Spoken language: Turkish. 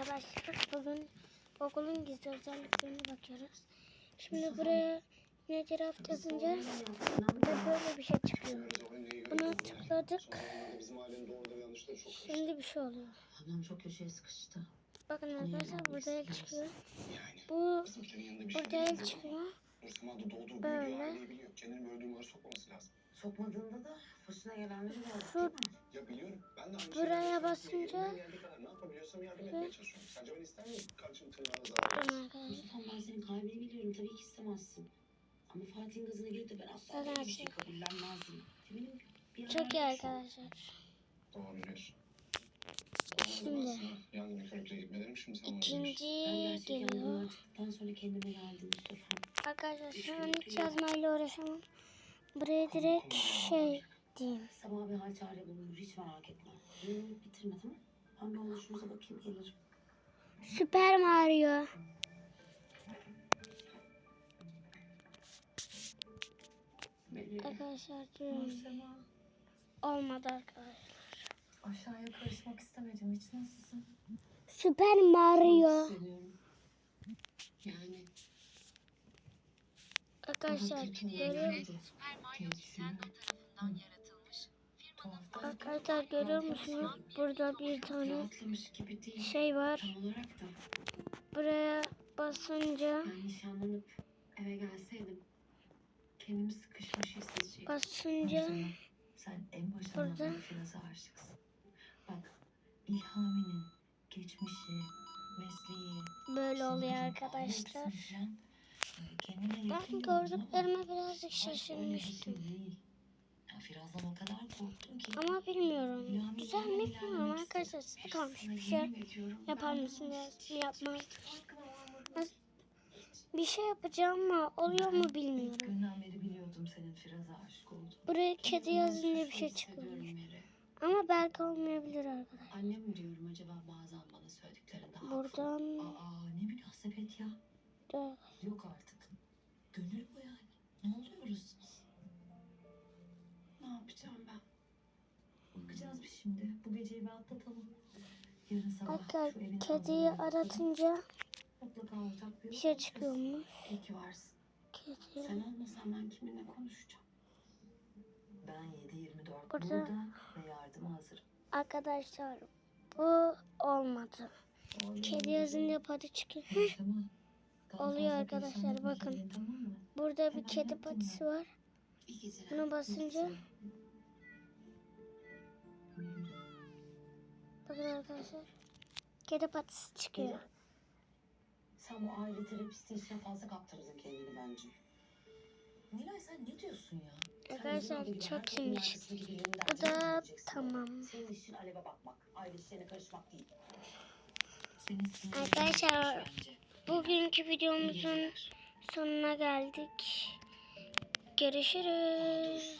arkadaşlar. Bugün okulun gizli özelliklerine bakıyoruz. Şimdi buraya hafta yazınca burada böyle bir şey çıkıyor. Bunu tıkladık. Şimdi bir şey oluyor. Ablam çok köşeye sıkıştı. Bakın arkadaşlar burada el çıkıyor. Bu burada el çıkıyor. Böyle. Kendini böyle durumlara sokmaması lazım. Sokmadığında da başına gelenleri Şu- değil mi? Ya biliyorum. Ben de aynı Buraya şeyi basınca- elimden geldiği kadar ne yapabiliyorsam yardım etmeye çalışıyorum. Sence ben ister miyim? Bakın versin. arkadaşlar. Mustafa ben senin kalbini biliyorum. Tabii ki istemezsin. Ama Fatih'in gazına gelip de ben asla böyle bir şey arkadaşlar. kabullenmezdim. Eminim bir Çok iyi ara- arkadaşlar. Doğru diyorsun. Şimdi. Yangın körükle gitmelerim şimdi sen bana diyorsun. İkinci Ben gerçek geliyor. açtıktan sonra kendime geldim Mustafa. Arkadaşlar şu an hiç yazmayla uğraşamam. Buraya direkt şey diyeyim. Sabah bir hal çare bulunur. Hiç merak etme. Yemeği bitirme tamam? Ben bir oluşumuza bakayım gelirim. Süper Mario. Arkadaşlar diyorum. Olmadı arkadaşlar. Aşağıya karışmak istemedim. Hiç nasılsın? Süper Mario. Hissediyorum. Yani Arkadaşlar görüyor musunuz? Arkadaşlar görüyor musunuz? Burada bir tane şey var. Buraya basınca eve gelseydim kendimi sıkışmış hissedecektim. basınca sen en başından Burada. Firaz'a aşıksın. Bak İlhami'nin geçmişi, mesleği, böyle oluyor arkadaşlar. Ben gördüklerime birazcık şaşırmıştım. şey Firaz'dan o kadar korktum ki. Ama bilmiyorum. Güzel mi bilmiyorum arkadaşlar. Size kalmış bir şey. Yapar mısınız? farkına varmadım. Bir şey yapacağım ama oluyor mu bilmiyorum. İlk günden beri biliyordum senin Firaz'a aşık olduğunu. Buraya kedi İnanılmaz yazınca bir şey. Meri. Ama belki olmayabilir arkadaşlar. Annem diyorum acaba bazen bana söylediklerinde. Buradan Aa ne münasebet ya. Da Yok artık. Gönül bu yani. Ne oluyoruz? Ne yapacağım ben? Bakacağız bir şimdi. Bu geceyi bir atlatalım. Yarın sabah Hatta şu evin kediyi aratınca Mutlaka ortak bir bir şey çıkıyormuş. İyi ki varsın. Kedi. Sen olmasan ben kiminle konuşacağım? Ben 7-24 Burada- burada ve yardıma hazırım. Arkadaşlar bu olmadı. Kedi yazınca pati çıkıyor. Tamam. Oluyor arkadaşlar, bakın. Burada bir kedi patisi var. Buna basınca bakın arkadaşlar. Kedi patisi çıkıyor. Sen bu aile terapisti işine fazla kaptırdın kendini bence. Nilay sen ne diyorsun ya? Arkadaşlar, çok iyiymiş. Bu da tamam. Senin işin aleve bakmak, aile işlerine karışmak değil. Arkadaşlar. Bugünkü videomuzun sonuna geldik. Görüşürüz.